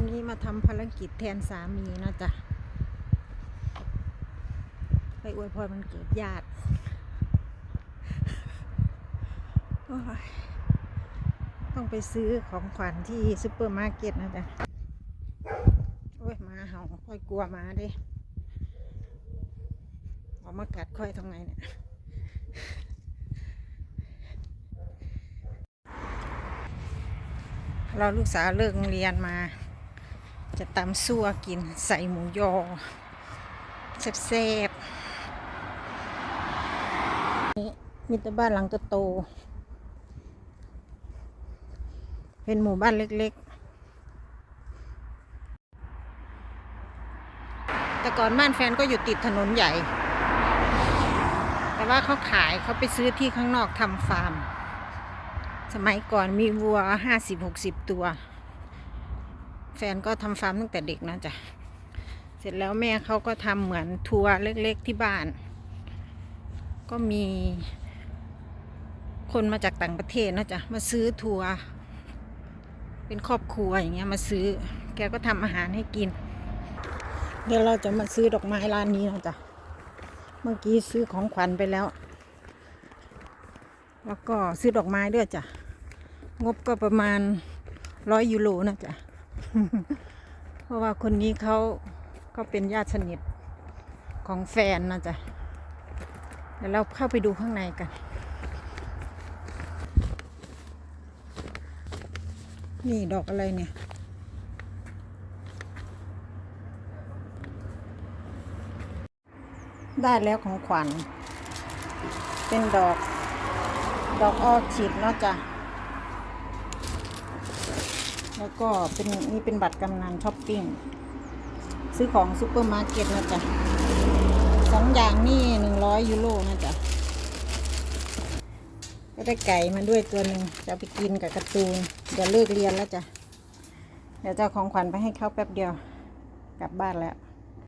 วันนี้มาทำภารกิจแทนสามีนะจ๊ะ ไปอวยพรมันเกิดญาติโอ้ยต้องไปซื้อของขวัญที่ซูเปอร์มาร์เก็ตนะจ๊ะ โอ้ยมาเห่าค่อยกลัวมาด้ออกมากัดค่อยทำไงเนี่ยเราลูกสาวเลิกโรงเรียนมา จะตำซั่วกินใส่หมูยอแซ่บๆนี่มีแต่บ้านหลังโตๆเป็นหมู่บ้านเล็กๆ แต่ก่อนบ้านแฟนก็อยู่ติดถนนใหญ่ แต่ว่าเขาขายเขาไปซื้อที่ข้างนอกทำฟาร์ม สมัยก่อนมีวัวห้าสิบหกสิบตัว แฟนก็ทำฟาร์มตั้งแต่เด็กนะจ๊ะเสร็จแล้วแม่เขาก็ทำเหมือนทัวร์เล็กๆที่บ้าน ก็มีคนมาจากต่างประเทศนะจ๊ะมาซื้อทัวร์เป็นครอบครัวอย่างเงี้ยมาซื้อ แกก็ทำอาหารให้กิน เดี๋ยวเราจะมาซื้อดอกไม้ร้านนี้นะจ๊ะเมื่อกี้ซื้อของขวัญไปแล้ว แล้วก็ซื้อดอกไม้ด้วยจ้ะงบก็ประมาณร้อยยูโรนะจ๊ะ เพราะว่าคนนี้เขาก็เป็นญาติสนิทของแฟนนะจ๊ะเดี๋ยวเราเข้าไปดูข้างในกัน นี่ดอกอะไรเนี่ยได้แล้วของขวัญ เป็นดอก ดอกออคิดเนาะจ้ะ แล้วก็เป็นนี่เป็นบัตรกำนันช้อปปิ้ง ซื้อของซูเปอร์มาร์เก็ตนะจ๊ะสองอย่างนี่หนึ่งร้อยยูโรนะจ๊ะ ก็ได้ไก่มาด้วยตัวหนึ่งจะไปกินกับการ์ตูน เดี๋ยวเลิกเรียนแล้วจ้ะ เดี๋ยวจะของขวัญไปให้เขาแป๊บเดียว กลับบ้านแล้ว